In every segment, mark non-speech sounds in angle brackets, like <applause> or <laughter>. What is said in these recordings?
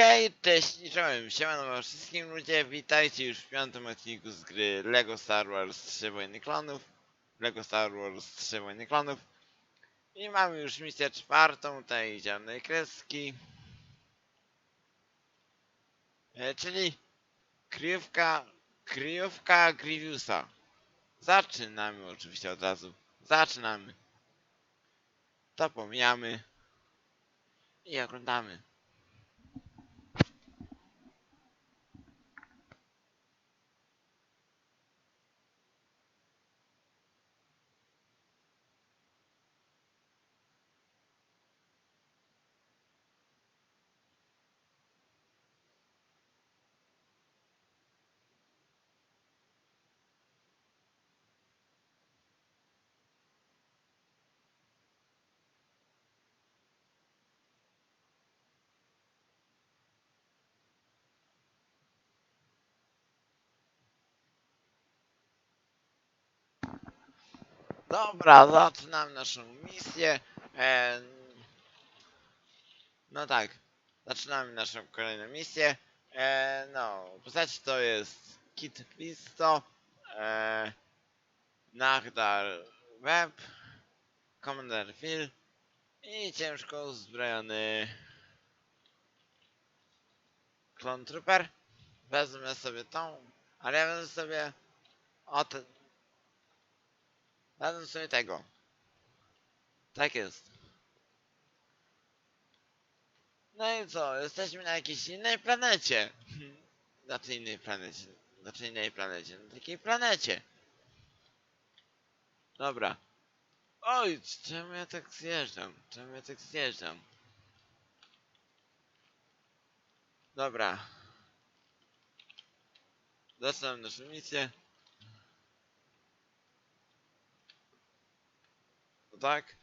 Hej, cześć czołem, siemano wszystkim ludzie, witajcie już w piątym odcinku z gry LEGO Star Wars 3 Wojny Klonów. LEGO Star Wars 3 Wojny Klonów. I mamy już misję czwartą tej zielonej kreski. E, Czyli kryjówka, kryjówka Grievousa. Zaczynamy oczywiście od razu, zaczynamy. To pomijamy I oglądamy Dobra, zaczynamy naszą misję. E, no tak, zaczynamy naszą kolejną misję. E, no, postać to jest Kit Fisto, e, Nagdar Web, Commander Phil i ciężko uzbrojony Clone Trooper. Wezmę sobie tą, ale ja wezmę sobie o ten, Wezmę sobie tego. Tak jest. No i co? Jesteśmy na jakiejś innej planecie. <laughs> Znaczy innej planecie. Znaczy innej planecie. Na takiej planecie. Dobra. Oj, czemu ja tak zjeżdżam? Czemu ja tak zjeżdżam? Dobra. Zaczynam naszą misję. Tak?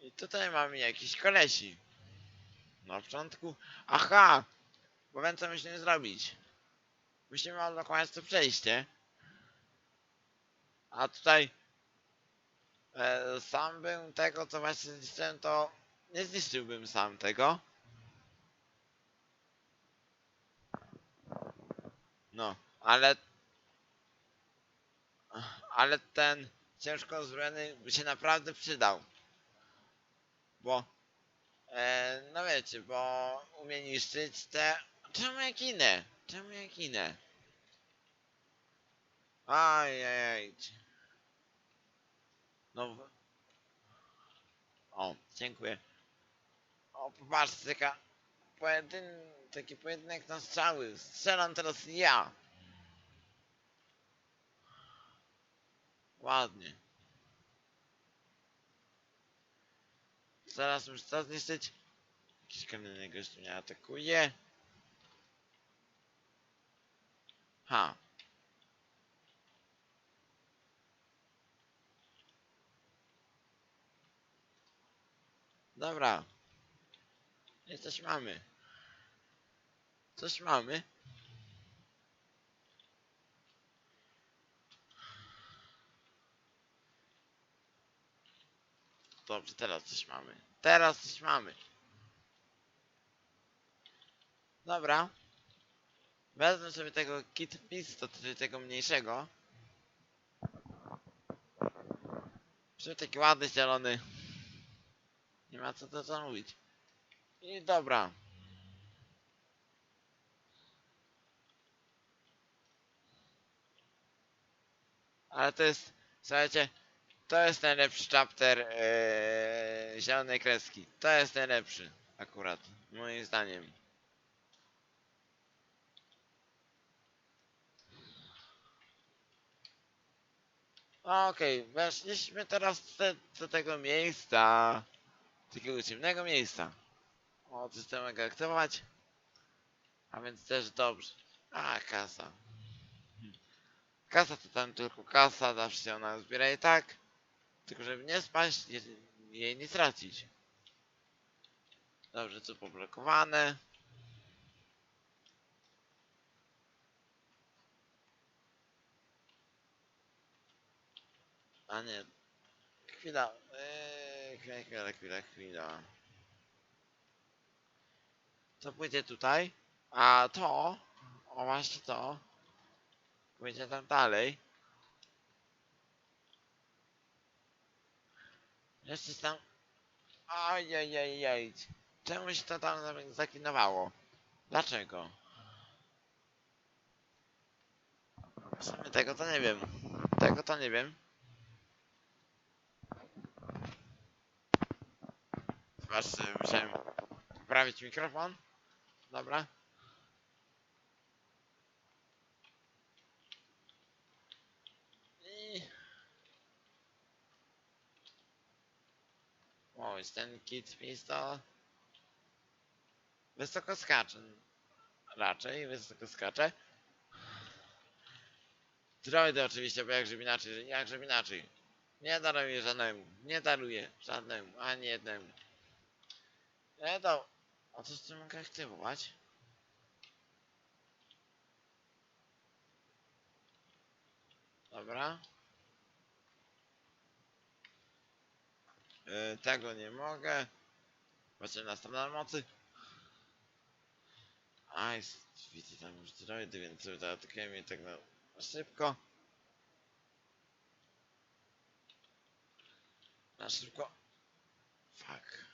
I tutaj mamy jakiś kolesi. Na początku. Aha! Bo wiem co musimy zrobić. Musimy odblokować to przejście. A tutaj e, sam bym tego co właśnie zniszczyłem to nie zniszczyłbym sam tego. No, ale ale ten ciężko uzbrojony by się naprawdę przydał. Bo, e, no wiecie, bo umie niszczyć te... Czemu ja ginę? Czemu ja ginę? Ajajaj. No... O, dziękuję. O, popatrzcie, taka... Pojedyn... Taki pojedynek na strzały. Strzelam teraz ja. Ładnie. Zaraz muszę to zniszczyć. Jakiś kolejny gość mnie atakuje. Ha. Dobra. I coś mamy. Coś mamy. Dobrze, teraz coś mamy. Teraz coś mamy. Dobra. Wezmę sobie tego kit pisto, czyli tego mniejszego. Czyli taki ładny, zielony. Nie ma co to co mówić. I dobra. Ale to jest, słuchajcie, to jest najlepszy chapter ee, zielonej kreski. To jest najlepszy, akurat, moim zdaniem. Okej, weszliśmy teraz do, do tego miejsca. Takiego ciemnego miejsca. O, mogę aktywować. A więc też dobrze. A, kasa. Kasa to tam tylko kasa, zawsze się ona zbiera i tak. Tylko żeby nie spaść, je- jej nie stracić. Dobrze, co poblokowane. A nie. Chwila. Eee, chwila, chwila, chwila, chwila. Co pójdzie tutaj? A to, o właśnie to, pójdzie tam dalej. Jeszcze tam, ojej, czemu się to tam zaklinowało? Dlaczego? W sumie tego to nie wiem. Tego to nie wiem. Zobaczcie, musiałem poprawić mikrofon. Dobra. I... O, ten kit pistol. Wysoko skacze. Raczej wysoko skacze. Droidy oczywiście, bo jakże inaczej, jakże inaczej. Nie daruję żadnemu, nie daruję żadnemu, ani jednemu. Nie to, a co z tym mogę aktywować? Dobra. Yy, tego nie mogę. Właśnie na stan mocy. A jest, widzę tam już droidy, więc zaatakujemy je tak na szybko. Na szybko. Fuck.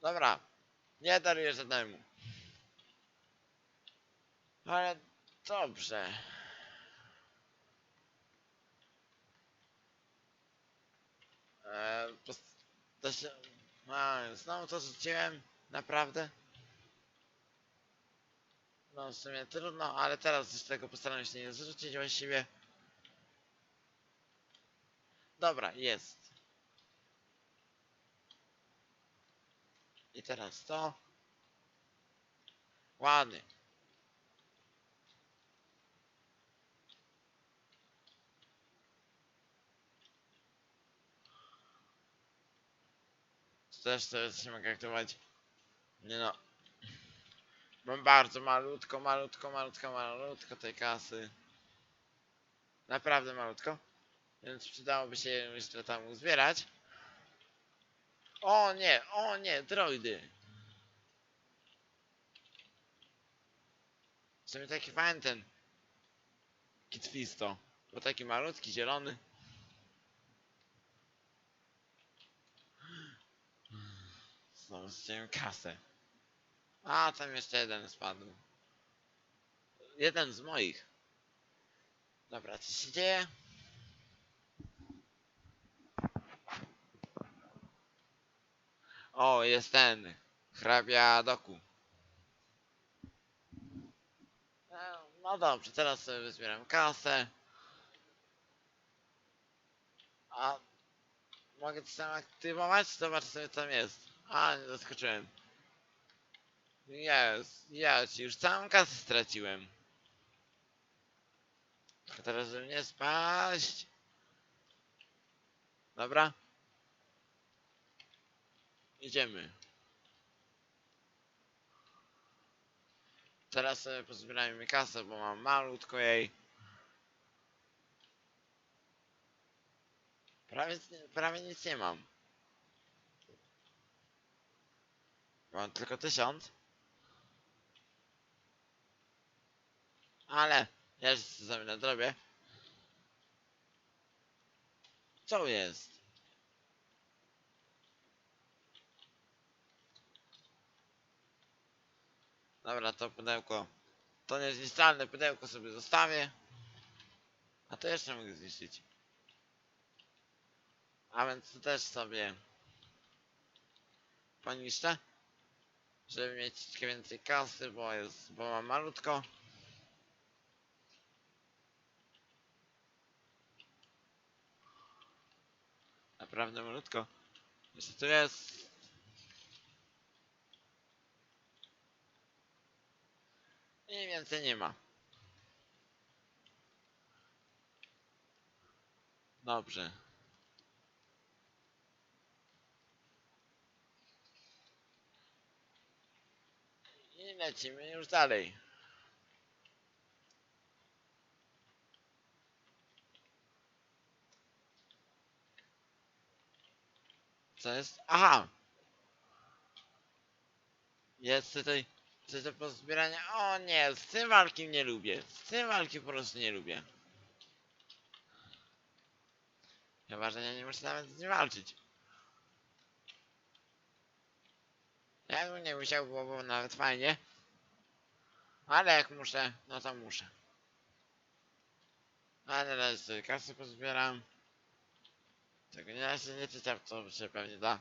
Dobra. Nie daruję żadnemu. Ale dobrze. Pos- to się... A, znowu to rzuciłem? Naprawdę? No w sumie trudno, ale teraz z tego postaram się nie zrzucić właściwie. Dobra, jest. I teraz to. Ładnie. Też to się mogę aktywować. Nie no. Mam bardzo malutko, malutko, malutko, malutko tej kasy. Naprawdę malutko. Więc przydałoby się jeszcze tam uzbierać. O nie, o nie, droidy. W sumie taki fajny ten Kitfisto. Bo taki malutki, zielony. Chciałem kasę. A, tam jeszcze jeden spadł. Jeden z moich. Dobra, co się dzieje? O, jest ten. Hrabia Doku. E, No dobrze, teraz sobie wyzbieram kasę. A mogę to sam aktywować? Zobacz sobie co tam jest. A, zaskoczyłem. Jest, jest, już całą kasę straciłem. Tylko teraz żeby nie spaść. Dobra. Idziemy. Teraz sobie pozbierajmy kasę, bo mam malutko jej. Prawie, prawie nic nie mam. Mam tylko tysiąc. Ale jeszcze sobie nadrobię. Co jest? Dobra, to pudełko. To niezniszczalne pudełko sobie zostawię. A to jeszcze mogę zniszczyć. A więc to też sobie poniszczę. Żeby mieć troszkę więcej kasy, bo jest, bo mam malutko. Naprawdę malutko. Jeszcze tu jest. I więcej nie ma. Dobrze. I lecimy już dalej. Co jest? Aha! Jest tutaj coś do pozbierania. O nie, z tym walki nie lubię. Z tym walki po prostu nie lubię. Chyba, że ja nie muszę nawet z nim walczyć. Jakbym nie musiał, byłoby nawet fajnie. Ale jak muszę, no to muszę. A na razie sobie kasy pozbieram. Tego nie da się nie czytać, to się pewnie da.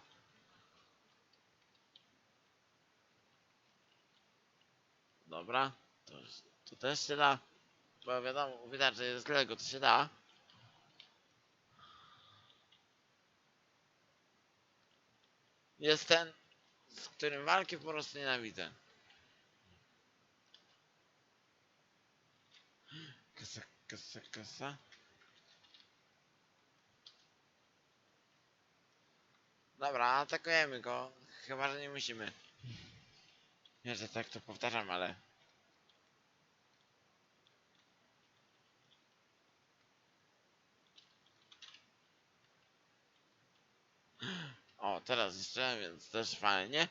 Dobra, to, to też się da. Bo wiadomo, widać, że jest Lego, to się da. Jest ten, z którym walki po prostu nienawidzę. Kasa, kasa, kasa. Dobra, atakujemy go. Chyba, że nie musimy. Nie, że tak to powtarzam, ale... O, teraz jeszcze, więc też fajnie.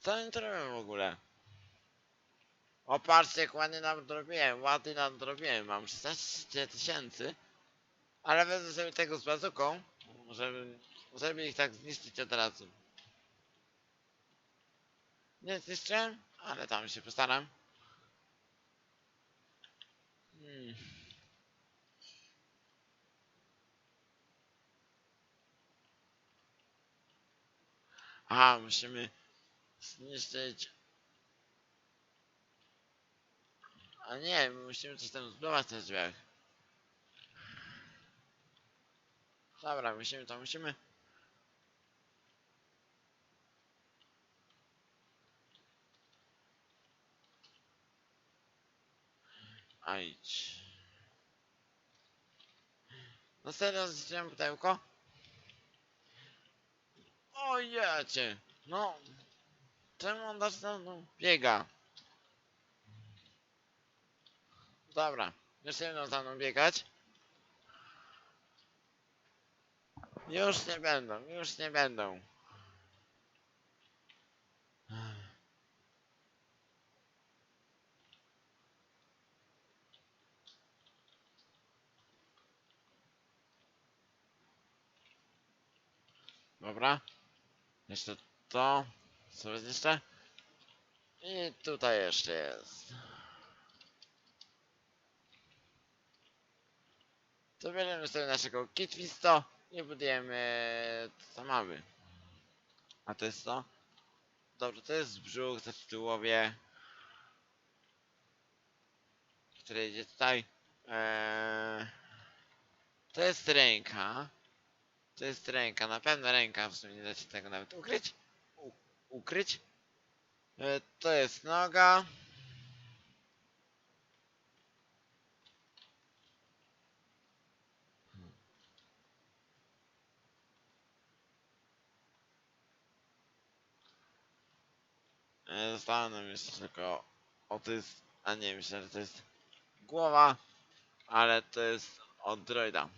Co oni to robią w ogóle? O, patrzcie, jak ładnie nadrobiłem, ładnie nadrobiłem, mam 16 tysięcy. Ale wezmę sobie tego z bazuką, żeby, żeby ich tak zniszczyć od razu. Nie zniszczyłem, ale tam się postaram. Hmm. Aha, musimy zniszczyć. A nie, musimy coś tam zbudować na drzwiach. Dobra, musimy to, musimy. A idź. No serio, zniszczyłem pudełko? O jacie! No. Czemu on tak za mną biega? Dobra, już nie za mną biegać. Już nie będą, już nie będą. Dobra. Jeszcze to. Co jest jeszcze? I tutaj jeszcze jest. To bierzemy sobie naszego kitwisto i budujemy mamy. A to jest to? Dobrze, to jest brzuch w tyłowie. Który idzie tutaj. Eee, to jest ręka. To jest ręka, na pewno ręka, w sumie nie da się tego nawet ukryć. U ukryć. E, to jest noga. E, Zostało nam jeszcze tylko otyz, a nie, myślę, że to jest głowa, ale to jest od droida.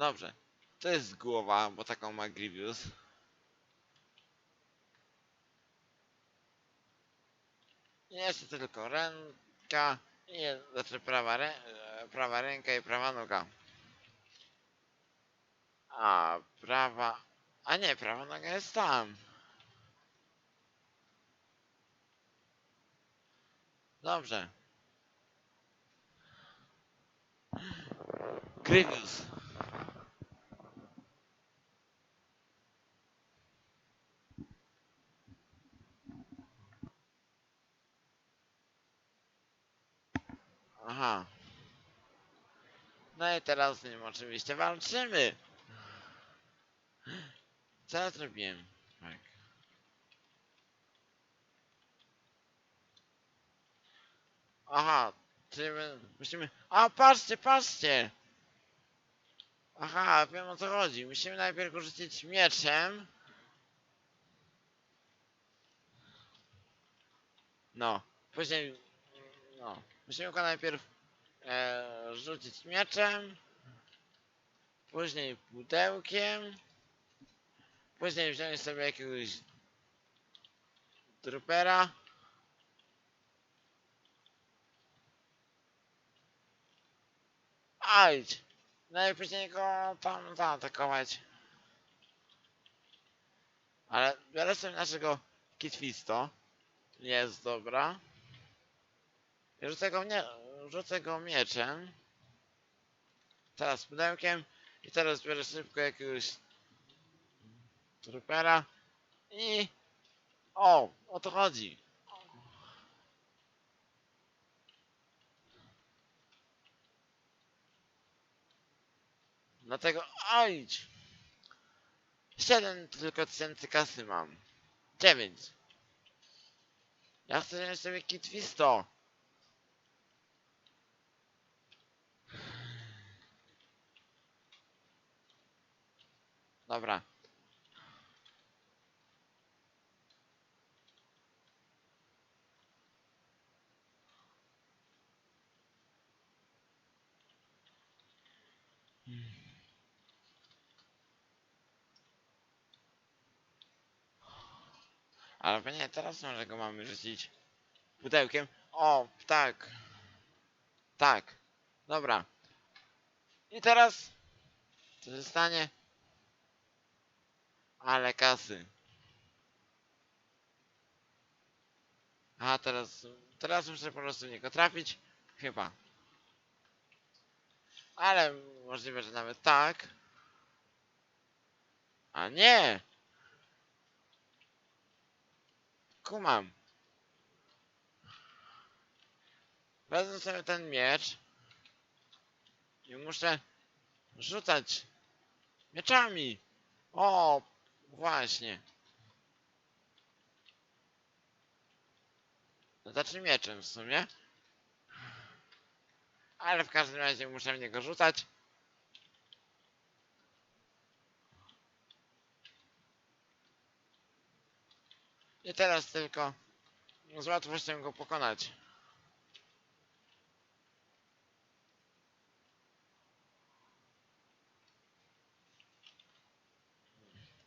Dobrze, to jest głowa, bo taką ma Grievous. Jeszcze tylko ręka, i znaczy prawa, rę, prawa ręka i prawa noga. A prawa, a nie, prawa noga jest tam. Dobrze. Grievous. Aha. No i teraz z nim oczywiście walczymy. Co ja zrobiłem? Tak. Aha, czyli my musimy... A, patrzcie, patrzcie! Aha, wiem o co chodzi. Musimy najpierw rzucić mieczem. No, później... No, musimy go najpierw e, rzucić mieczem. Później pudełkiem. Później wziąć sobie jakiegoś trupera. Ajdź! No i później go tam zaatakować. Ale biorę sobie naszego kitwisto. Jest dobra. I Rzucę go, nie, rzucę go mieczem. Teraz pudełkiem. I teraz biorę szybko jakiegoś trupera. I... O! O to chodzi. Dlatego... Ojdź! Siedem tylko tysięcy kasy mam. Dziewięć. Ja chcę wziąć sobie kitwisto. Dobra. Ale nie, teraz może go mamy rzucić pudełkiem. O, tak. Tak. Dobra. I teraz co się stanie? Ale kasy. A teraz, teraz muszę po prostu niego trafić. Chyba. Ale możliwe, że nawet tak. A nie! Kumam. Wezmę sobie ten miecz. I muszę rzucać mieczami. O, właśnie. No Znaczy mieczem w sumie. Ale w każdym razie muszę w niego rzucać. I teraz tylko z łatwością go pokonać.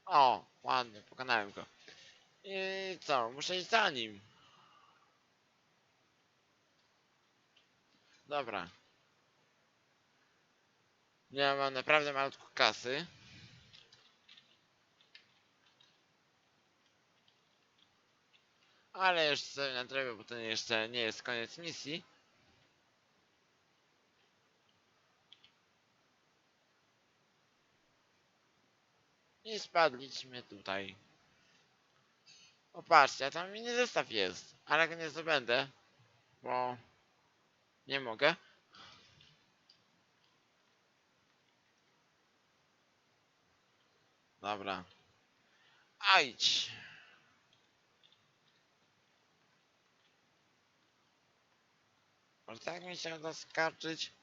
O, ładnie, pokonałem go. I co, muszę iść za nim. Dobra. Ja mam naprawdę malutko kasy. Ale już sobie nadrobię, bo to jeszcze nie jest koniec misji. I spadliśmy tutaj. Popatrzcie, a tam mini zestaw jest. Ale go nie zdobędę, bo nie mogę. Dobra. Ajdź. Może tak mi się uda skarczyć.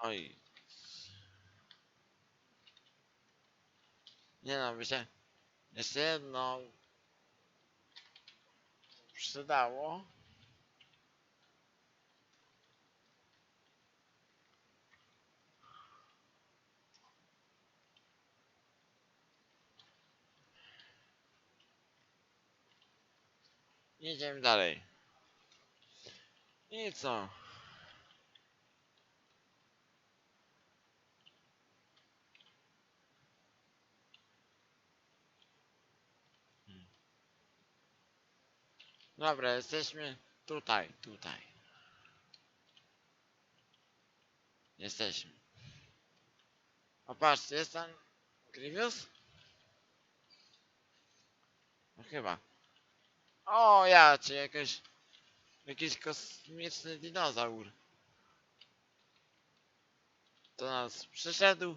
Oj. Nie no, się jeszcze jedno przydało. Jedziemy dalej. I co? Dobra, jesteśmy tutaj, tutaj. Jesteśmy. O patrzcie, jest tam Grievous? No chyba. O ja, czy jakiś jakiś kosmiczny dinozaur. Do nas przyszedł.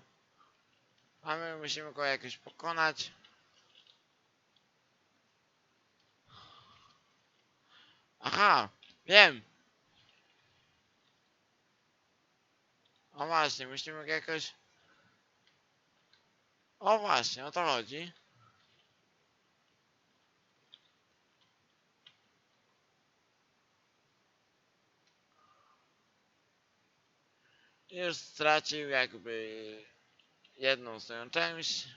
A my musimy go jakoś pokonać. Aha, wiem. O właśnie, musimy jakoś... O właśnie, o to chodzi. Już stracił jakby jedną swoją część.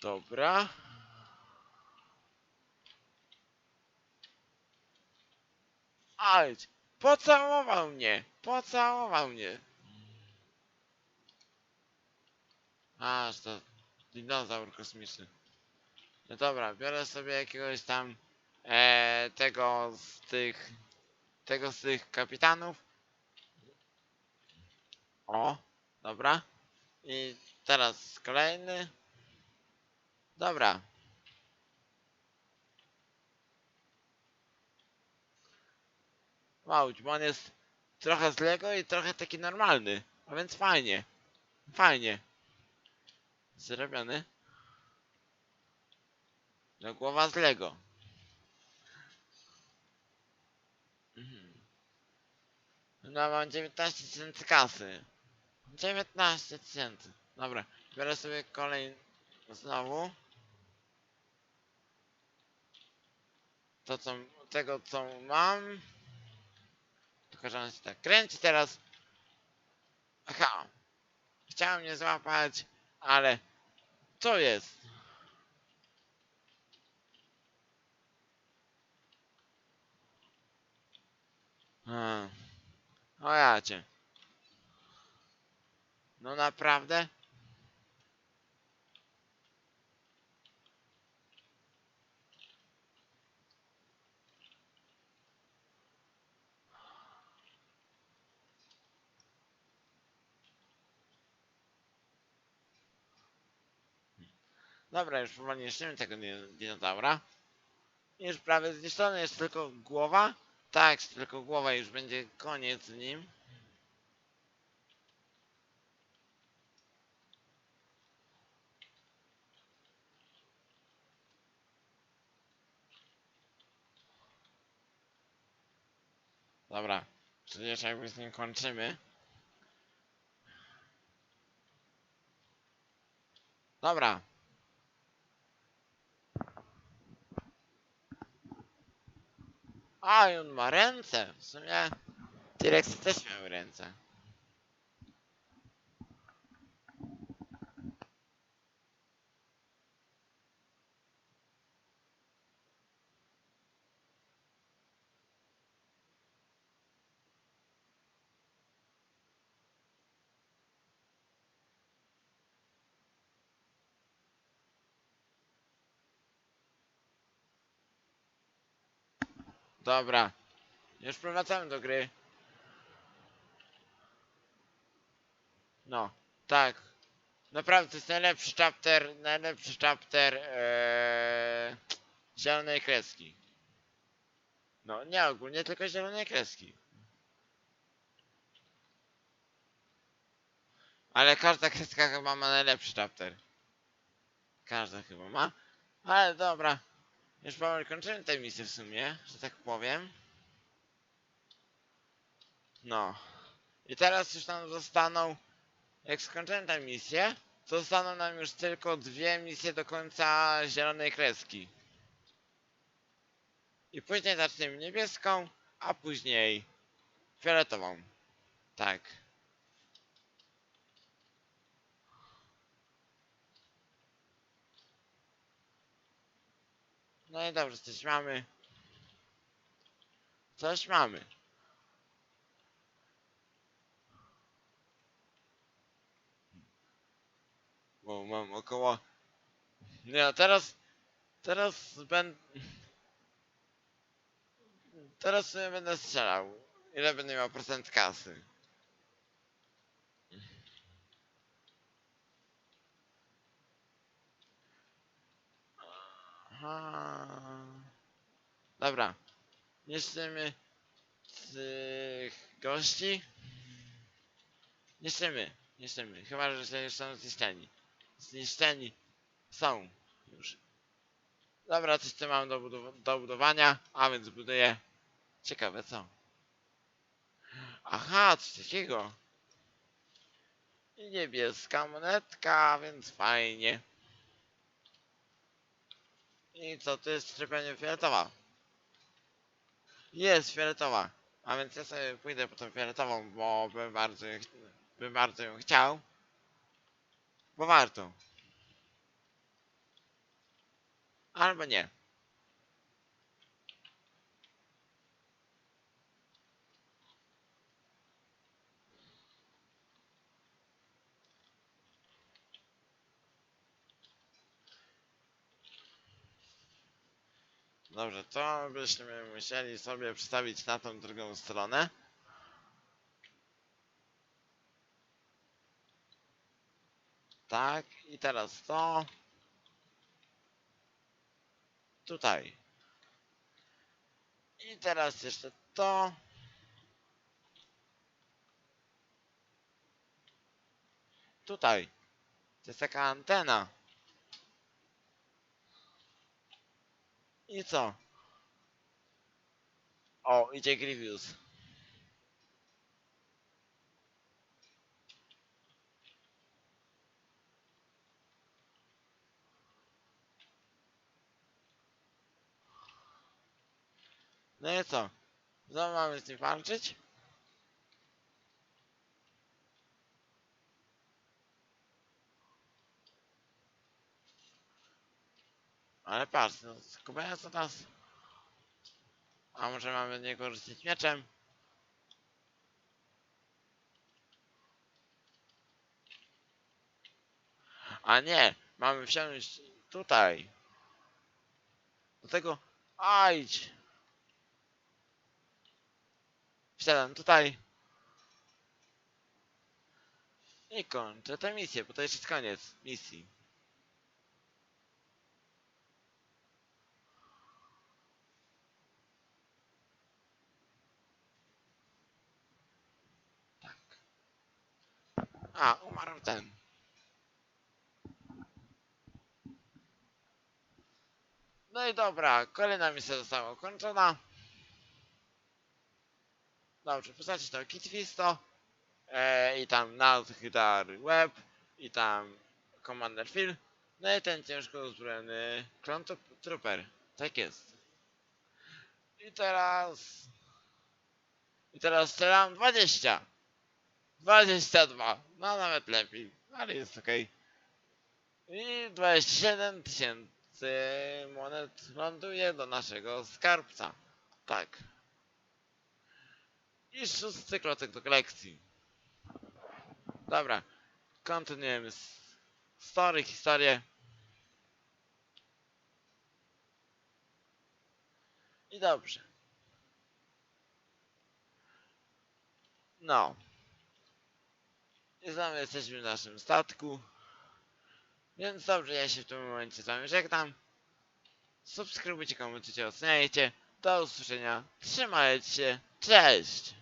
Dobra. Ajdź! Pocałował mnie! Pocałował mnie! Aż to dinozaur kosmiczny. No dobra, biorę sobie jakiegoś tam e, tego z tych tego z tych kapitanów. O, dobra. I teraz kolejny. Dobra. Wow, bo on jest trochę z Lego i trochę taki normalny. A więc fajnie. Fajnie. Zrobiony. No głowa z Lego. Mhm. No mam 19 tysięcy kasy. 19 tysięcy. Dobra, biorę sobie kolej znowu. To co, tego co mam. Tylko, się tak kręci teraz. Aha. Chciałem mnie złapać, ale co jest? Hmm. O ja cię. No naprawdę? Dobra, już powoli niszczymy tego di- dinozaura. Już prawie zniszczony, jest tylko głowa. Tak, tylko głowa, już będzie koniec z nim. Dobra, przecież jakby z nim kończymy. Dobra. A, on ma ręce. W sumie T-Rex też miał ręce. Dobra. Już powracamy do gry. No, tak. Naprawdę to jest najlepszy chapter, najlepszy chapter ee, zielonej kreski. No, nie ogólnie, tylko zielonej kreski. Ale każda kreska chyba ma najlepszy chapter. Każda chyba ma. Ale dobra. Już powoli kończymy tę misję w sumie, że tak powiem. No. I teraz już nam zostaną, jak skończymy tę misję, to zostaną nam już tylko dwie misje do końca zielonej kreski. I później zaczniemy niebieską, a później fioletową. Tak. No i dobrze, coś mamy. Coś mamy. Bo mam około... Nie, a teraz... Teraz będę... Teraz sobie będę strzelał. Ile będę miał procent kasy? Aha. Dobra. Niszczymy tych gości. Niszczymy, niszczymy. Chyba, że się już są zniszczeni. Zniszczeni są już. Dobra, coś tu mam do, budow do budowania, a więc buduję. Ciekawe co. Aha, coś takiego. I niebieska monetka, więc fajnie. I co, to jest szczepienie fioletowa. Jest fioletowa. A więc ja sobie pójdę po tą fioletową, bo bym bardzo, bym bardzo ją chciał. Bo warto. Albo nie. Dobrze, to byśmy musieli sobie przestawić na tą drugą stronę. Tak, i teraz to. Tutaj. I teraz jeszcze to. Tutaj. To jest taka antena. I co? O, idzie Grievous. No i co? Znowu mamy z walczyć? Ale patrz, no skupiają co nas. A może mamy nie korzystać mieczem? A nie, mamy wsiąść tutaj. Do tego, ajdź. Wsiadam tutaj. I kończę tę misję, bo to już jest koniec misji. A, umarł ten. No i dobra, kolejna misja została ukończona. Dobrze, postacie to Kitwisto e, i tam Nazgdar Web i tam Commander Phil. No i ten ciężko uzbrojony Tro- Trooper. Tak jest. I teraz... I teraz strzelam 20. 22. No nawet lepiej, ale jest okej. I 27 tysięcy monet ląduje do naszego skarbca. Tak. I szósty klocek do kolekcji. Dobra, kontynuujemy s- story, historię. I dobrze. No. I znowu jesteśmy w naszym statku. Więc dobrze, ja się w tym momencie z wami żegnam. Subskrybujcie, komentujcie, oceniajcie. Do usłyszenia. Trzymajcie się. Cześć!